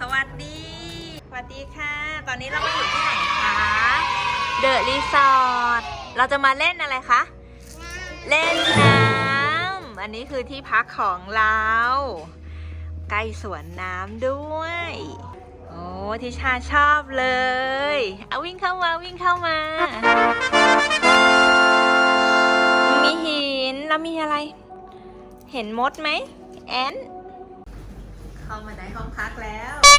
สวัสดี สวัสดีค่ะ ตอนนี้เรามาอยู่ที่ไหนคะเดอะรีสอร์ทเราจะมาเล่นอะไรคะ เล่นน้ำอันนี้คือที่พักของเราใกล้สวนน้ำด้วย โอ้ทิชาชอบเลยเอาวิ่งเข้ามาวิ่งเข้ามา มีหินแล้วมีอะไร เห็นมดไหมแอนเข้ามาในห้องพักแล้วโอ้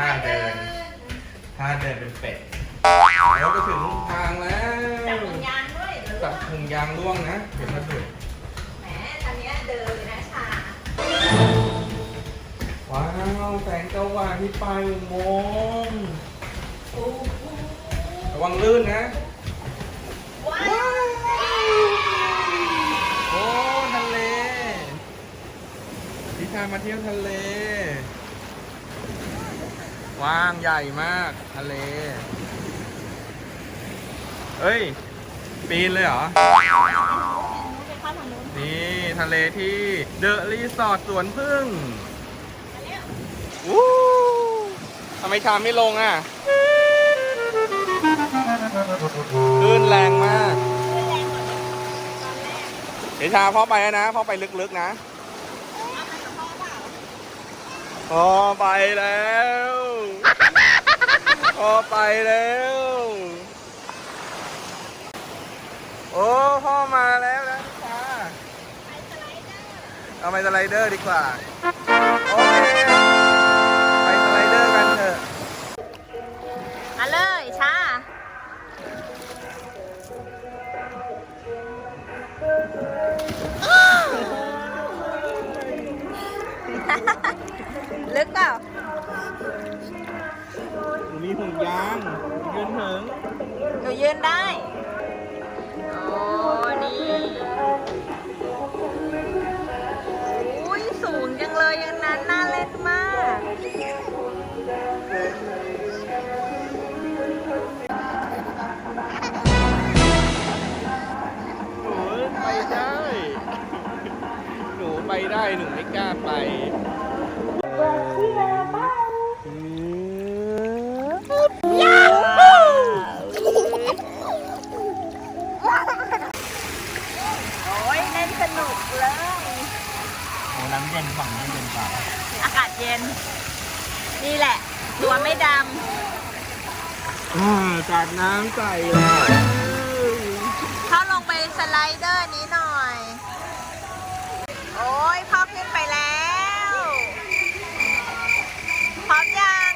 ท่าเดินท่าเดินเป็นเป็ดแล้วก็ถึงทางแล้จับวห่วงยางด้วยเดี๋ยวจับถุงยางร่วงนะเดี๋ยวมาดูแหมทางเนี้ยเดินเลยนะชาว้าวแสงสว่างที่ปลายอุโมงค์โอ้โหระวังลื่นนะว้าว้าวโอ้ทะเลพิชามาเที่ยวทะเล กว้างใหญ่มากทะเลเฮ้ย ปีนเลยเหรอนี่ทะเลที่เดอะรีสอร์ทสวนพึ่งวู้ทำไมชามไม่ลงอะคลื่นแรงมากเดี๋ยวชาพ่อไปแล้วนะพ่อไปลึกๆนะพ่อไปแล้ว พ่อไปแล้ว โอ้พ่อมาแล้วนะพี่ะเอาไปสไลเดอร์ดีกว่า นูยืนได้โอ้นี่อุ้ยสูงจังเลยอย่างนั้นน่าเล่นมาก หนูไปได้ หนูไปได้ หนูไม่กล้าไป เลย โอ้น้ำเย็นฝั่งนี้เย็นกว่าอากาศเย็น นี่แหละ ตัวไม่ดจากน้ำใสแล้วำเข้าลงไปสไลเดอร์นี้หน่อย โอ้ยพ่อขึ้นไปแล้ว พร้อมยัง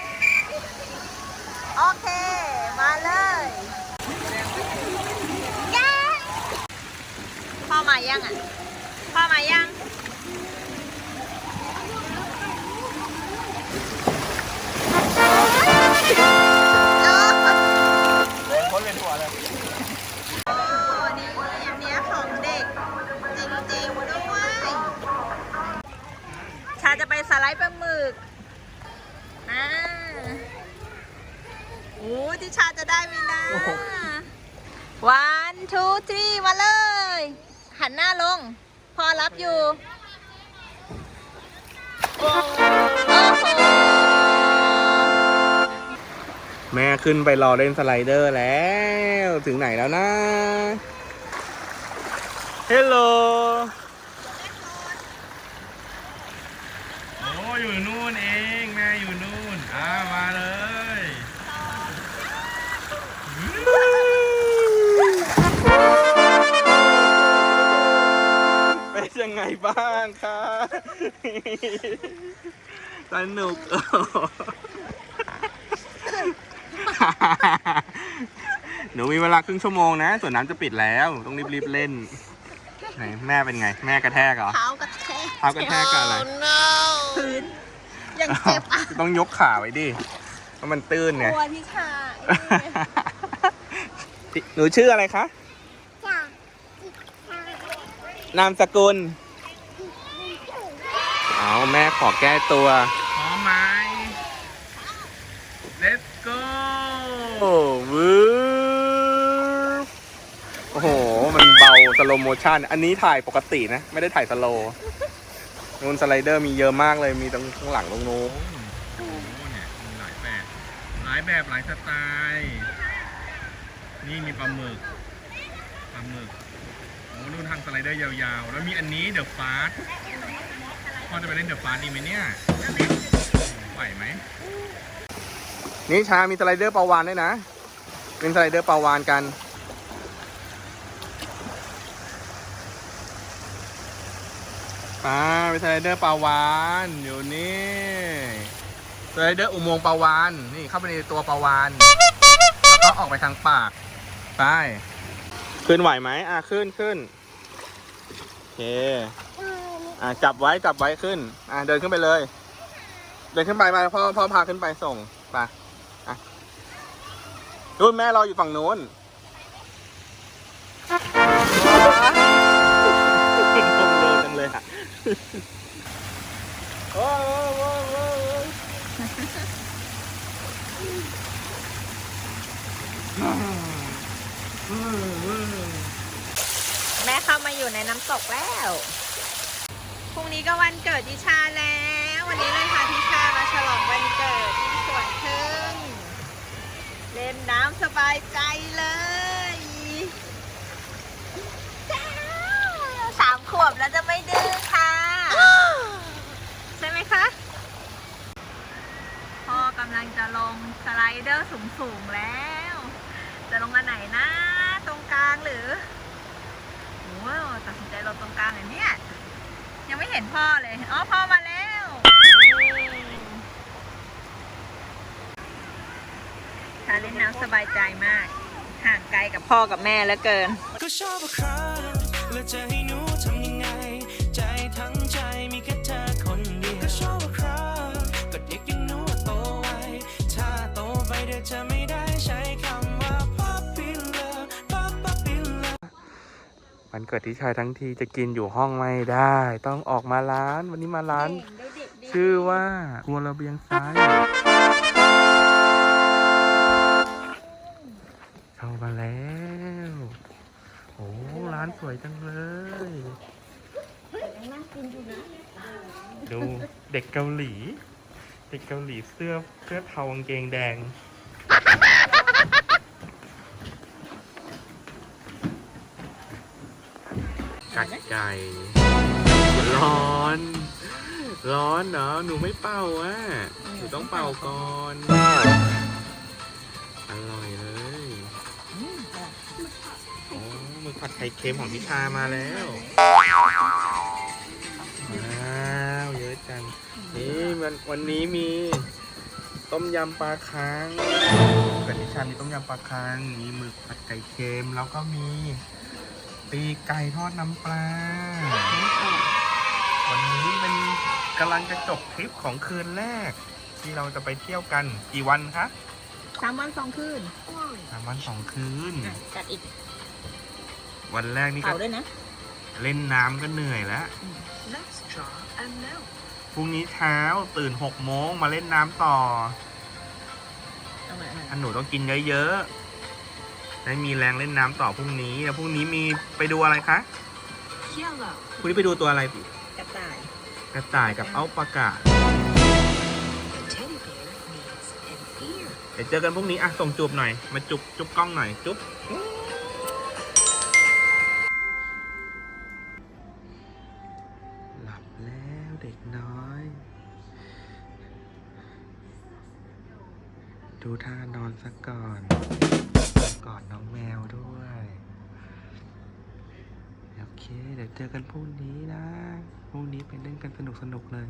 โอเค มาเลยย้พ่อมายังอะ พ่อมายังคนเป็นหัวเลยโอ้นี่อันเนี้ยของเด็ก จริงๆด้วย ชาจะไปสไลด์ปลาหมึกอ่าโอ้ที่ชาจะได้ไหมนะ one two three มาเลย หันหน้าลงพ อรับอยู่โอ้โหแม่ขึ้นไปรอเล่นสไลเดอร์แล้ว ถึงไหนแล้วนะเฮลโลโอ้อยู่นู่นเอง แม่อยู่นู่นอ่ามาเลย ยังไงบ้างคะสนุกดหนูมีเวลาครึ่งชั่วโมงนะส่วนน้ำจะปิดแล้ว ต้องรีบๆเล่นไหนแม่เป็นไง แม่กระแทกเหรอเท้ากระแทกเท้ากระแทกกับอะไรพื้นยังเจ็บอะต้องยกขาไว้ดิเพราะมันตื้นไงตัวที่ชาหนูชื่ออะไรคะจ้ะ นามสกุลเอาแม่ขอแก้ตัวพร้อมไหม let's go วืบโอ้โห มันเบาสโลโมชันอันนี้ถ่ายปกตินะ ไม่ได้ถ่ายสโลนูนสไลเดอร์มีเยอะมากเลยมีตรงข้างหลังตรงนู้นโอ้โหเนี่ยมีหลายแบบ หลายแบบหลายสไตล์ นี่มีปลาหมึก ปลาหมึกโอ้ นู่นทางสไลเดอร์ยาวๆ แล้วมีอันนี้เดอะฟาสพ่อจะไปเล่นเดอะฟาสดีไหมเนี่ยไหวไหม นี่ชามีสไลเดอร์ปลาวานด้วยนะ เป็นสไลเดอร์ปลาวานกัน มาเป็นสไลเดอร์ปลาวานอยู่นี่สไลเดอร์อุโมงค์ปลาวานนี่เข้าไปในตัวปลาวานแล้วก็ออกไปทางปากไปขึ้นไหวไหมอะขึ้นขึ้น เค อะจับไว้จับไว้ขึ้น อะเดินขึ้นไปเลย เดินขึ้นไปมาพ่อพ่อพาขึ้นไปส่งไปอะนู่นแม่รออยู่ฝั่งนู้นลงเร็วจังเลยอะโอ้โหโอ้โหโอ้โห แม่เข้ามา อยู่ในน้ำตกแล้วพรุ่งนี้ก็วันเกิดทิชาแล้ว วันนี้เลยค่ะทิชามาฉลองวันเกิดที่สวนพึ่งเล่นน้ำสบายใจเลยจ้าสามขวบแล้วจะไม่ดื้อค่ะ ใช่ไหมคะพ่อกำลังจะลงสไลเดอร์สูงๆแล้ว จะลงอันไหนนะ ตรงกลางหรือ ตัดสินใจลงตรงกลางเลยเนี่ย ยังไม่เห็นพ่อเลย อ๋อ พ่อมาแล้ว ชาเล่นน้ำสบายใจมาก ห่างไกลกับพ่อกับแม่แล้วเกิน ก็ชอบครับแล้วจะให้ วันเกิดที่ชายทั้งทีจะกินอยู่ห้องไม่ได้ ต้องออกมาร้าน วันนี้มาร้าน ชื่อว่าครัวระเบียงซ้าย เข้ามาแล้ว โอ้ร้านสวยจังเลย ดูเด็กเกาหลี เด็กเกาหลีเสื้อเสื้อเทากางเกงแดง กัดไก่ ร้อน ร้อนเหรอหนูไม่เป่าอะหนูต้องเป่าก่อน อร่อยเลยโอ้มือผัดไข่เค็มของพิชามาแล้วว้าวเยอะจังนี่มันวันนี้มีต้มยำปลาคังกับพิชามีต้มยำปลาคังมีหมึกผัดไก่เค็มแล้วก็มี ปีกไก่ทอดน้ำปลา วันนี้เป็นกำลังจะจบทริปของคืนแรก ที่เราจะไปเที่ยวกันกี่วันคะสามวันสองคืนสามวันสองคืน จัดอีก วันแรกนี่ก็เป่าด้วยนะ เล่นน้ำก็เหนื่อยแล้ว Let's draw a note พรุ่งนี้เช้าตื่นหกโมงมาเล่นน้ำต่อเอามาอันหนูต้องกินเยอะๆ ได้มีแรงเล่นน้ำต่อพรุ่งนี้แล้วพรุ่งนี้มีไปดูอะไรคะ Yellow พรุ่งนี้ไปดูตัวอะไรกระต่าย กระต่ายกับเอาปากา Teddy bear needs an ear เดี๋ยวเจอกันพรุ่งนี้อะส่งจูบหน่อย มาจุบจุบกล้องหน่อย จุ๊บหลับแล้วเด็กน้อย ดูท่านอนสักก่อน กอดน้องแมวด้วย โอเค เดี๋ยวเจอกันพรุ่งนี้นะ พรุ่งนี้ไปเล่นกันสนุกๆเลย